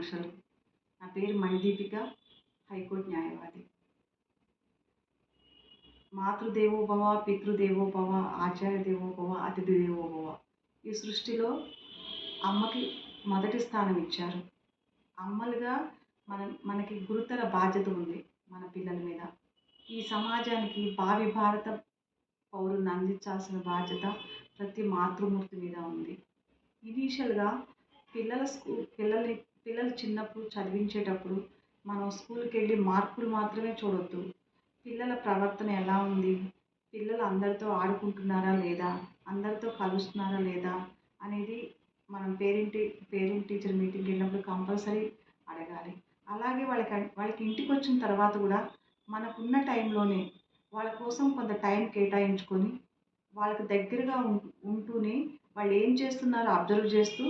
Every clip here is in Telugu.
శుభాకాంక్షలు నా పేరు మణిదీపిక హైకోర్టు న్యాయవాది. మాతృదేవోభవ పితృదేవోభవ ఆచార్య దేవోభవ అతిథి దేవోభవ ఈ సృష్టిలో అమ్మకి మొదటి స్థానం ఇచ్చారు. అమ్మలుగా మన మనకి గురుతర బాధ్యత ఉంది మన పిల్లల మీద. ఈ సమాజానికి భావి భారత పౌరులను అందించాల్సిన బాధ్యత ప్రతి మాతృమూర్తి మీద ఉంది. ఇనీషియల్గా పిల్లల స్కూ పిల్లల్ని పిల్లలు చిన్నప్పుడు చదివించేటప్పుడు మనం స్కూల్కి వెళ్ళి మార్కులు మాత్రమే చూడొద్దు. పిల్లల ప్రవర్తన ఎలా ఉంది? పిల్లలు అందరితో ఆడుకుంటున్నారా లేదా? అందరితో కలుస్తున్నారా లేదా? అనేది మనం పేరెంట్ పేరెంట్ టీచర్ మీటింగ్కి వెళ్ళినప్పుడు కంపల్సరీ అడగాలి. అలాగే వాళ్ళకి వాళ్ళకి ఇంటికి వచ్చిన తర్వాత కూడా మనకున్న టైంలోనే వాళ్ళ కోసం కొంత టైం కేటాయించుకొని వాళ్ళకి దగ్గరగా ఉంటూనే వాళ్ళు ఏం చేస్తున్నారో అబ్జర్వ్ చేస్తూ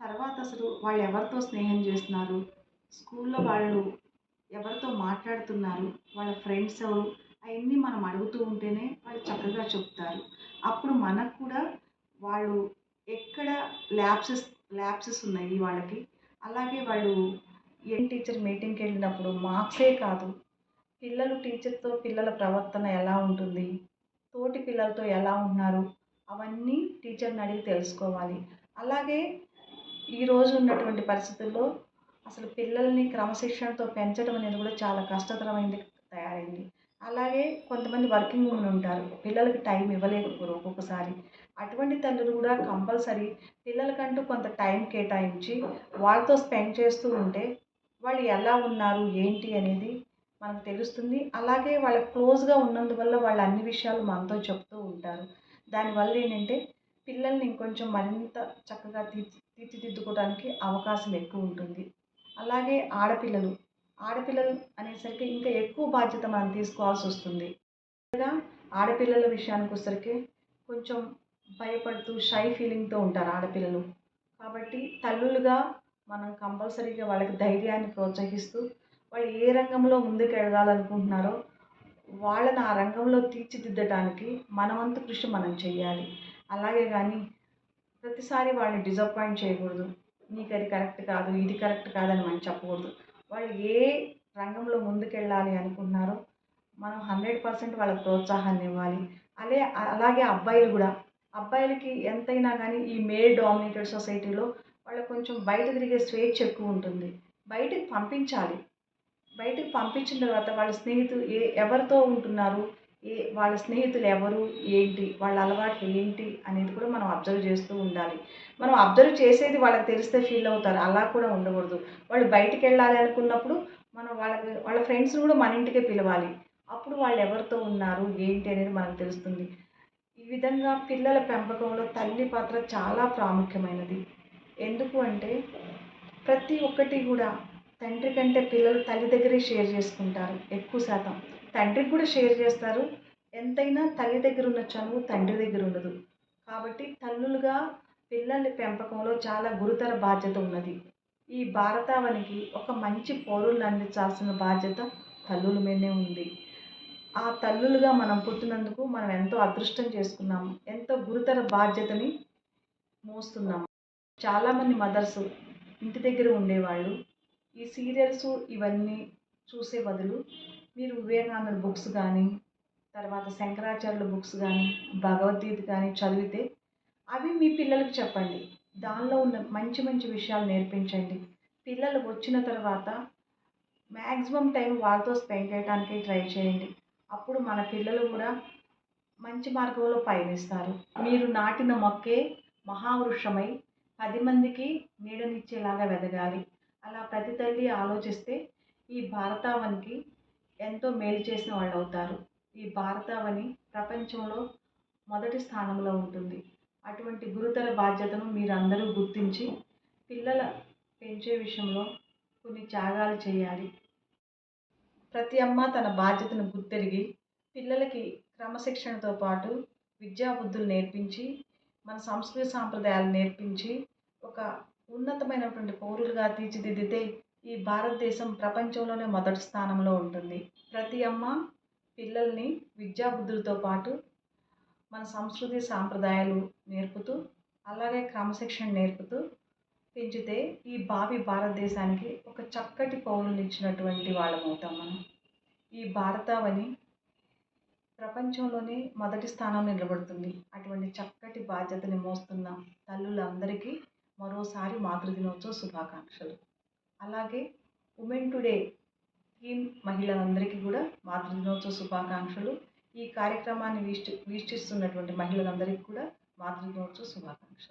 తర్వాత అసలు వాళ్ళు ఎవరితో స్నేహం చేస్తున్నారు? స్కూల్లో వాళ్ళు ఎవరితో మాట్లాడుతున్నారు? వాళ్ళ ఫ్రెండ్స్ ఎవరు? అవన్నీ మనం అడుగుతూ ఉంటేనే వాళ్ళు చక్కగా చెప్తారు. అప్పుడు మనకు కూడా వాళ్ళు ఎక్కడ ల్యాబ్సెస్ ల్యాబ్సెస్ ఉన్నాయి వాళ్ళకి? అలాగే వాళ్ళు ఏం టీచర్ మీటింగ్కి వెళ్ళినప్పుడు మార్క్సే కాదు. పిల్లలు టీచర్తో పిల్లల ప్రవర్తన ఎలా ఉంటుంది? తోటి పిల్లలతో ఎలా ఉన్నారు అవన్నీ టీచర్ని అడిగి తెలుసుకోవాలి. అలాగే ఈరోజు ఉన్నటువంటి పరిస్థితుల్లో అసలు పిల్లల్ని క్రమశిక్షణతో పెంచడం అనేది కూడా చాలా కష్టతరమైంది తయారైంది. అలాగే కొంతమంది వర్కింగ్ ఉమెన్ ఉంటారు పిల్లలకి టైం ఇవ్వలేకపోరు ఒక్కొక్కసారి. అటువంటి తల్లులు కూడా కంపల్సరీ పిల్లలకంటూ కొంత టైం కేటాయించి వాళ్ళతో స్పెండ్ చేస్తూ ఉంటే వాళ్ళు ఎలా ఉన్నారు ఏంటి అనేది మనకు తెలుస్తుంది. అలాగే వాళ్ళ క్లోజ్గా ఉన్నందువల్ల వాళ్ళు అన్ని విషయాలు మనతో చెప్తూ ఉంటారు. దానివల్ల ఏంటంటే పిల్లల్ని ఇంకొంచెం మరింత చక్కగా తీర్చి తీర్చిదిద్దుకోవడానికి అవకాశం ఎక్కువ ఉంటుంది. అలాగే ఆడపిల్లలు ఆడపిల్లలు అనేసరికి ఇంకా ఎక్కువ బాధ్యత మనం తీసుకోవాల్సి వస్తుంది. ఆడపిల్లల విషయానికి వచ్చరికి కొంచెం భయపడుతూ షై ఫీలింగ్తో ఉంటారు ఆడపిల్లలు. కాబట్టి తల్లులుగా మనం కంపల్సరీగా వాళ్ళకి ధైర్యాన్ని ప్రోత్సహిస్తూ వాళ్ళు ఏ రంగంలో ముందుకు ఎదగాలనుకుంటున్నారో వాళ్ళని ఆ రంగంలో తీర్చిదిద్దడానికి మనవంతు కృషి మనం చేయాలి అలాగే కానీ ప్రతిసారి వాళ్ళని డిసప్పాయింట్ చేయకూడదు. నీకు అది కరెక్ట్ కాదు ఇది కరెక్ట్ కాదని మనం చెప్పకూడదు. వాళ్ళు ఏ రంగంలో ముందుకెళ్ళాలి అనుకుంటున్నారో మనం హండ్రెడ్ పర్సెంట్ వాళ్ళకి ప్రోత్సాహాన్ని ఇవ్వాలి. అదే అలాగే అబ్బాయిలు కూడా. అబ్బాయిలకి ఎంతైనా కానీ ఈ మేల్ డామినేటెడ్ సొసైటీలో వాళ్ళకి కొంచెం బయట తిరిగే స్వేచ్ఛ ఎక్కువ ఉంటుంది. బయటకు పంపించాలి. బయటకు పంపించిన తర్వాత వాళ్ళ స్నేహితులు ఏ ఎవరితో ఉంటున్నారు? ఏ వాళ్ళ స్నేహితులు ఎవరు ఏంటి వాళ్ళ అలవాట్లు ఏంటి అనేది కూడా మనం అబ్జర్వ్ చేస్తూ ఉండాలి. మనం అబ్జర్వ్ చేసేది వాళ్ళకి తెలిస్తే ఫీల్ అవుతారు. అలా కూడా ఉండకూడదు. వాళ్ళు బయటికి వెళ్ళాలి అనుకున్నప్పుడు మనం వాళ్ళకి వాళ్ళ ఫ్రెండ్స్ని కూడా మన ఇంటికే పిలవాలి. అప్పుడు వాళ్ళు ఎవరితో ఉన్నారు ఏంటి అనేది మనకు తెలుస్తుంది. ఈ విధంగా పిల్లల పెంపకంలో తల్లి పాత్ర చాలా ప్రాముఖ్యమైనది. ఎందుకు అంటే ప్రతి ఒక్కటి కూడా తండ్రి కంటే పిల్లలు తల్లి దగ్గరే షేర్ చేసుకుంటారు ఎక్కువ శాతం. తండ్రికి కూడా షేర్ చేస్తారు. ఎంతైనా తల్లి దగ్గర ఉన్న చనువు తండ్రి దగ్గర ఉండదు. కాబట్టి తల్లులుగా పిల్లల్ని పెంపకంలో చాలా గురుతర బాధ్యత ఉన్నది. ఈ భారతావనికి ఒక మంచి పౌరులను అందించాల్సిన బాధ్యత తల్లుల మీదనే ఉంది. ఆ తల్లులుగా మనం పుట్టినందుకు మనం ఎంతో అదృష్టం చేసుకున్నాము ఎంతో గురుతర బాధ్యతని మోస్తున్నాము చాలామంది మదర్స్ ఇంటి దగ్గర ఉండేవాళ్ళు. ఈ సీరియల్స్ ఇవన్నీ చూసే బదులు మీరు వివేకానంద బుక్స్ కానీ తర్వాత శంకరాచార్యుల బుక్స్ కానీ భగవద్గీత కానీ చదివితే అవి మీ పిల్లలకు చెప్పండి. దానిలో ఉన్న మంచి మంచి విషయాలు నేర్పించండి. పిల్లలు వచ్చిన తర్వాత మ్యాక్సిమం టైం వాళ్ళతో స్పెండ్ చేయడానికి ట్రై చేయండి. అప్పుడు మన పిల్లలు కూడా మంచి మార్గంలో పయనిస్తారు. మీరు నాటిన మొక్కే మహావృక్షమై పది మందికి నీడనిచ్చేలాగా వెదగాలి. అలా ప్రతి తల్లి ఆలోచిస్తే ఈ భారతావనికి ఎంతో మేలు చేసిన వాళ్ళు అవుతారు ఈ భారతావని ప్రపంచంలో మొదటి స్థానంలో ఉంటుంది. అటువంటి గురుతర బాధ్యతను మీరందరూ గుర్తించి పిల్లల పెంచే విషయంలో కొన్ని త్యాగాలు చేయాలి. ప్రతి అమ్మ తన బాధ్యతను గుర్తెరిగి పిల్లలకి క్రమశిక్షణతో పాటు విద్యాబుద్ధులు నేర్పించి మన సంస్కృతి సాంప్రదాయాలు నేర్పించి ఒక ఉన్నతమైనటువంటి పౌరులుగా తీర్చిదిద్దితే ఈ భారతదేశం ప్రపంచంలోనే మొదటి స్థానంలో ఉంటుంది. ప్రతి అమ్మ పిల్లల్ని విద్యాబుద్ధులతో పాటు మన సంస్కృతి సాంప్రదాయాలు నేర్పుతూ అలాగే క్రమశిక్షణ నేర్పుతూ పెంచితే ఈ భావి భారతదేశానికి ఒక చక్కటి పౌరులు ఇచ్చినటువంటి వాళ్ళం అవుతాం మనం. ఈ భారతావని ప్రపంచంలోనే మొదటి స్థానం నిలబడుతుంది. అటువంటి చక్కటి బాధ్యతని మోస్తున్న తల్లులందరికీ మరోసారి మాతృదినోత్సవ శుభాకాంక్షలు. అలాగే ఉమెన్ టుడే టీమ్ మహిళలందరికీ కూడా మాతృదినోత్సవ శుభాకాంక్షలు. ఈ కార్యక్రమాన్ని వీక్షి వీక్షిస్తున్నటువంటి మహిళలందరికీ కూడా మాతృదినోత్సవ శుభాకాంక్షలు.